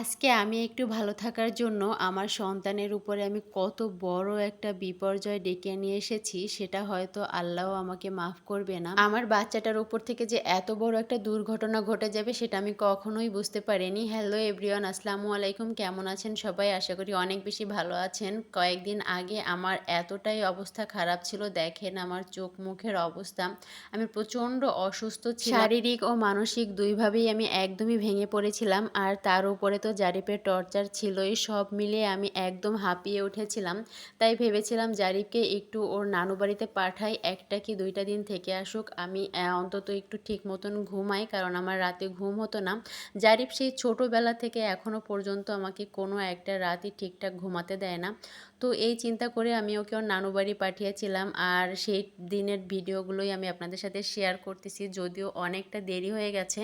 আজকে আমি একটু ভালো থাকার জন্য আমার সন্তানের উপরে আমি কত বড় একটা বিপর্যয় ডেকে নিয়ে এসেছি, সেটা হয়তো আল্লাহ আমাকে মাফ করবে না। আমার বাচ্চাটার উপর থেকে যে এত বড় একটা দুর্ঘটনা ঘটে যাবে, সেটা আমি কখনোই বুঝতে পারিনি। হ্যালো এভরিওয়ান আসসালামু আলাইকুম, কেমন আছেন সবাই? আশা করি অনেক বেশি ভালো আছেন। কয়েকদিন আগে আমার এতটাই অবস্থা খারাপ ছিল, দেখেন আমার চোখ মুখের অবস্থা। আমি প্রচণ্ড অসুস্থ শারীরিক ও মানসিক দুইভাবেই আমি একদমই ভেঙে পড়েছিলাম, আর তার উপরে তো জারিফের টর্চার ছিলই, সব মিলিয়ে আমি একদম হাঁপিয়ে উঠেছিলাম। তাই ভেবেছিলাম জারিফকে একটু ওর নানু বাড়িতে পাঠাই, একটা কি দুইটা দিন থেকে আসুক। আমি অন্তত একটু ঠিক মতন ঘুমাই, কারণ আমার রাতে ঘুম হতো না। জারিফ সেই ছোটোবেলা থেকে এখনও পর্যন্ত আমাকে কোনো একটা রাতই ঠিকঠাক ঘুমাতে দেয় না। তো এই চিন্তা করে আমি ওকে ওর নানু বাড়ি পাঠিয়েছিলাম, আর সেই দিনের ভিডিওগুলোই আমি আপনাদের সাথে শেয়ার করতেছি, যদিও অনেকটা দেরি হয়ে গেছে।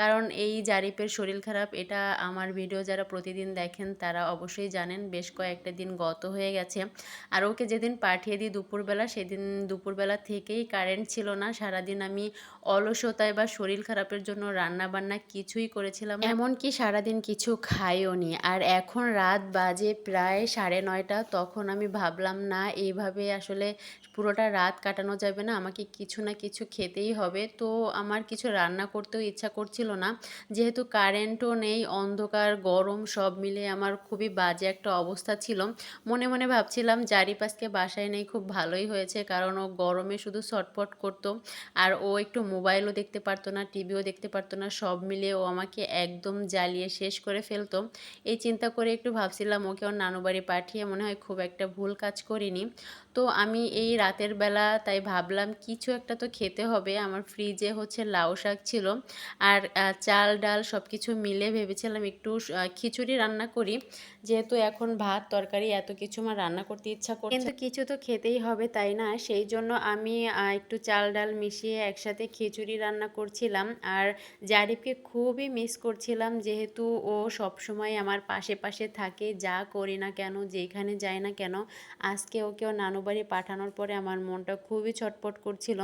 কারণ এই জারিফের শরীর খারাপ, এটা আমার ভিডিও যারা প্রতিদিন দেখেন তারা অবশ্যই জানেন বেশ কয়েকটা দিন গত হয়ে গেছে। আর ওকে যেদিন পাঠিয়ে দিই দুপুরবেলা, সেদিন দুপুরবেলা থেকেই কারেন্ট ছিল না। সারাদিন আমি অলসতায় বা শরীর খারাপের জন্য রান্না বান্না কিছুই করেছিলাম এমনকি সারাদিন কিছু খাইও নি। আর এখন রাত বাজে প্রায় সাড়ে নয়টা, তখন আমি ভাবলাম, না, এইভাবে আসলে পুরোটা রাত কাটানো যাবে না। আমাকে কিছু না কিছু খেতেই হবে। তো আমার কিছু রান্না করতেও ইচ্ছা করছিল না। যেহেতু কারেন্টও নেই, অন্ধকার গরম সব মিলে আমার খুবই বাজে একটা অবস্থা ছিল। মনে মনে ভাবছিলাম জারিপাসকে বাসায় নেই খুব ভালোই হয়েছে, কারণ ও গরমে শুধু ছটপট করতো আর ও একটু মোবাইলও দেখতে পারতো না, টিভিও দেখতে পারতো না, সব মিলে ও আমাকে একদম জ্বালিয়ে শেষ করে ফেলতো। এই চিন্তা করে একটু ভাবছিলাম ওকে ওর নানু বাড়ি পাঠিয়ে মনে হয় খুব একটা ভুল কাজ করিনি। তো আমি এই রাতের বেলা তাই ভাবলাম কিছু একটা তো খেতে হবে, আমার ফ্রিজে হচ্ছে লাউ শাক ছিল। আর চাল, ডাল সব কিছু মিলে ভেবেছিলাম একটু খিচুড়ি রান্না করি। যেহেতু এখন ভাত, তরকারি এত কিছু আমার রান্না করতে ইচ্ছা করছে কিন্তু কিছু তো খেতেই হবে, তাই না? সেই জন্য আমি একটু চাল ডাল মিশিয়ে একসাথে খিচুড়ি রান্না করছিলাম। আর জারিফকে খুবই মিস করছিলাম, যেহেতু ও সব সময় আমার পাশে পাশে থাকে, যা করি না কেন, যেখানে যায় না কেন, আজকে ওকে ও নানু বাড়ি পাঠানোর পরে আমার মনটা খুবই ছটপট করছিল।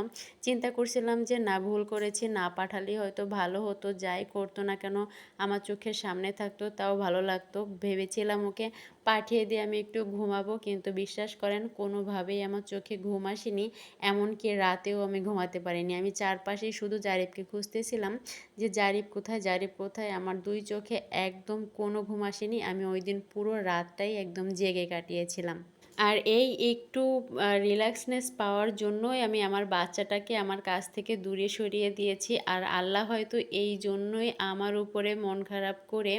চিন্তা করছিলাম যে, না, ভুল করেছি, না পাঠালেই হয়তো ভালো হতো, যাই করতো না কেন, আমার চোখের সামনে থাকতো, তাও ভালো লাগতো। ভেবেছিলাম ওকে পাঠিয়ে দিয়ে আমি একটু ঘুমাবো, কিন্তু বিশ্বাস করেন কোনোভাবেই আমার চোখে ঘুম আসেনি। এমনকি রাতেও আমি ঘুমাতে পারিনি। আমি চারপাশেই শুধু জারিফকে খুঁজতেছিলাম যে, জারিফ কোথায়? জারিফ কোথায়? আমার দুই চোখে একদম কোনো ঘুম আসেনি। আমি ওই দিন পুরো রাতটাই একদম জেগে কাটিয়েছিলাম। আর এই একটু রিল্যাক্সনেস পাওয়ার জন্যই আমি আমার বাচ্চাটাকে আমার কাছ থেকে দূরে সরিয়ে দিয়েছি। আর আল্লাহ হয়তো এই জন্যই আমার উপরে মন খারাপ করে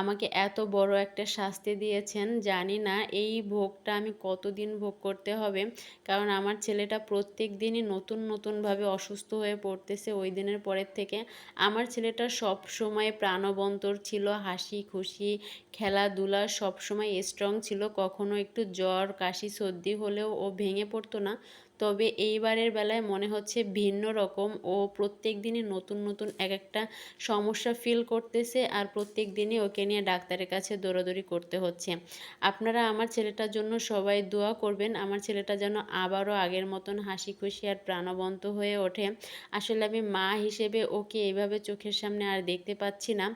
আমাকে এত বড় একটা শাস্তি দিয়েছেন, জানি না এই ভোগটা আমি কতদিন ভোগ করতে হবে। কারণ আমার ছেলেটা প্রত্যেক দিনই নতুন নতুনভাবে অসুস্থ হয়ে পড়তেছে ওই দিনের পরের থেকে। আমার ছেলেটা সব সময় প্রাণবন্তর ছিল, হাসি খুশি, খেলাধুলা সব সময় স্ট্রং ছিল। কখনো একটু জ্বর, কাশি, সর্দি হলেও ও ভেঙে পড়তো না। তবে এইবারের বেলায় মনে হচ্ছে ভিন্ন রকম ও প্রত্যেক দিনই নতুন নতুন এক একটা সমস্যা ফিল করতেছে আর প্রত্যেক দিনই ওকে নিয়ে ডাক্তারের কাছে দৌড়াদৌড়ি করতে হচ্ছে। আপনারা আমার ছেলেটার জন্য সবাই দোয়া করবেন। আমার ছেলেটা যেন আবারও আগের মতন হাসি খুশি আর প্রাণবন্ত হয়ে ওঠে। আসলে আমি মা হিসেবে ওকে এইভাবে চোখের সামনে আর দেখতে পাচ্ছি না।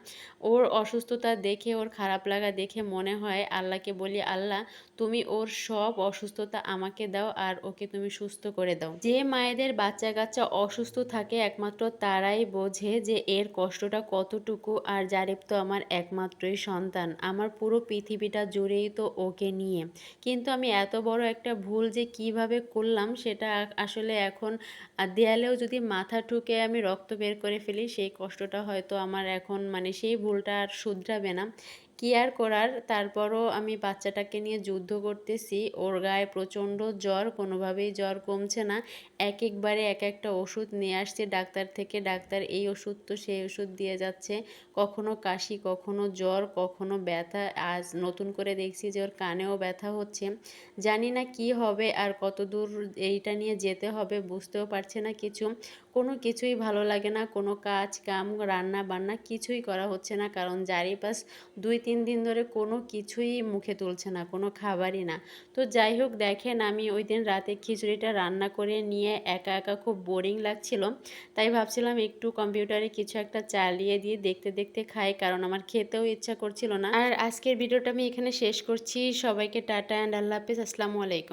ওর অসুস্থতা দেখে, ওর খারাপ লাগা দেখে মনে হয়, আল্লাহকে বলি, আল্লাহ, তুমি ওর সব অসুস্থতা আমাকে দাও আর ওকে তুমি সুস্থ করে দাও। যে মায়েদের বাচ্চা কাচ্চা অসুস্থ থাকে একমাত্র তারাই বোঝে যে এর কষ্টটা কতটুকু আর জারিফ তো আমার একমাত্রই সন্তান। আমার পুরো পৃথিবীটা জুড়েই তো ওকে নিয়ে। কিন্তু আমি এত বড় একটা ভুল যে কীভাবে করলাম সেটা আসলে এখন দেয়ালেও যদি মাথা ঠুকে আমি রক্ত বের করে ফেলি, সেই কষ্টটা হয়তো আমার এখন মানে সেই ভুলটা আর শুধরাবে না। কি আর করার? তারপরও আমি বাচ্চাটাকে নিয়ে যুদ্ধ করতেছি। ওর গায়ে প্রচণ্ড জ্বর, কোনোভাবেই জ্বর কমছে না। এক একবারে এক একটা ওষুধ নিয়ে আসছে ডাক্তার থেকে। ডাক্তার এই ওষুধ তো সেই ওষুধ দিয়ে যাচ্ছে। কখনো কাশি, কখনো জ্বর, কখনো ব্যথা। আজ নতুন করে দেখছি যে ওর কানেও ব্যথা হচ্ছে। জানি না কি হবে আর কত দূর এইটা নিয়ে যেতে হবে, বুঝতেও পারছে না কিছু। কোনো কিছুই ভালো লাগে না। কোনো কাজ, কাম রান্না বান্না কিছুই করা হচ্ছে না। কারণ জারি পাস দুই তিন দিন ধরে কোনো কিছুই মুখে তুলছে না, কোনো খাবারই না। তো যাই হোক, দেখেন আমি ওই দিন রাতে খিচুড়িটা রান্না করে নিয়ে একা একা খুব বোরিং লাগছিল। তাই ভাবছিলাম একটু কম্পিউটারে কিছু একটা চালিয়ে দিয়ে দেখতে দেখতে খাই, কারণ আমার খেতেও ইচ্ছা করছিল না। আর আজকের ভিডিওটা আমি এখানে শেষ করছি। সবাইকে টাটা অ্যান্ড আল্লাহ হাফিজ। আসসালামু আলাইকুম।